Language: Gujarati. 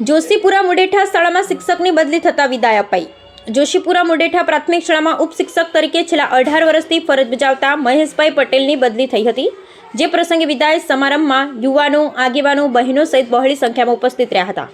જોશીપુરા મુડેઠા શાળામાં શિક્ષકની બદલી થતા વિદાય અપાઈ. જોશીપુરા મુડેઠા પ્રાથમિક શાળામાં ઉપશિક્ષક તરીકે છેલ્લા અઢાર વર્ષથી ફરજ બજાવતા મહેશભાઈ પટેલની બદલી થઈ હતી, જે પ્રસંગે વિદાય સમારંભમાં યુવાનો, આગેવાનો, બહેનો સહિત બહોળી સંખ્યામાં ઉપસ્થિત રહ્યા હતા.